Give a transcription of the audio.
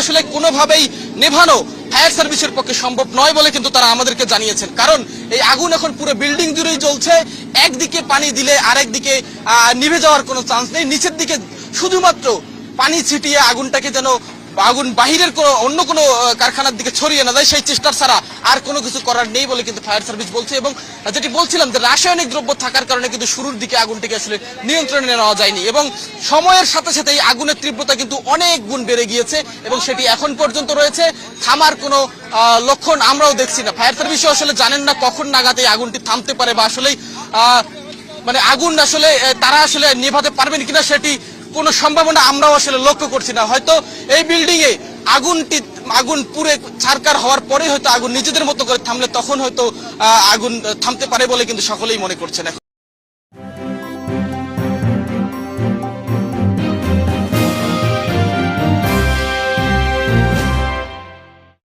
আসলে কোনোভাবেই নেভানো ফায়ার সার্ভিসের পক্ষে সম্ভব নয় বলে কিন্তু তারা আমাদেরকে জানিয়েছেন। কারণ এই আগুন এখন পুরো বিল্ডিং জুড়েই জ্বলছে। একদিকে পানি দিলে আরেকদিকে নিভে যাওয়ার কোনো চান্স নেই। নিচের দিকে শুধুমাত্র পানি ছিটিয়ে আগুনটাকে যেন আগুন বাহিরের কোনো, অন্য কোনো কারখানার দিকে ছড়িয়ে না যায় সেই চেষ্টা ছাড়া আর কোনো কিছু করার নেই বলে কিন্তু ফায়ার সার্ভিস বলছে। এবং যেটি বলছিলাম যে রাসায়নিক দ্রব্য থাকার কারণে কিন্তু শুরুর দিকে আগুনটিকে আসলে নিয়ন্ত্রণে নেওয়া যায়নি। এবং সময়ের সাথে সাথে এই আগুনের তীব্রতা কিন্তু অনেক গুণ বেড়ে গিয়েছে এবং সেটি এখন পর্যন্ত রয়েছে। থামার কোনো লক্ষণ আমরাও দেখছি না। ফায়ার সার্ভিসও আসলে জানেন না কখন নাগাদ এই আগুনটি থামতে পারে বা আসলেই মানে আগুন আসলে তারা আসলে নেভাতে পারবেন কিনা সেটি কোনো সম্ভাবনা আমরাও আসলে লক্ষ্য করছি না। হয়তো এই বিল্ডিং এ আগুনটি আগুন পুরে ছারকার হওয়ার পরে হয়তো আগুন নিজেদের মতো করে থামলে তখন হয়তো আগুন থামতে পারে বলে কিন্তু সকলেই মনে করছেন।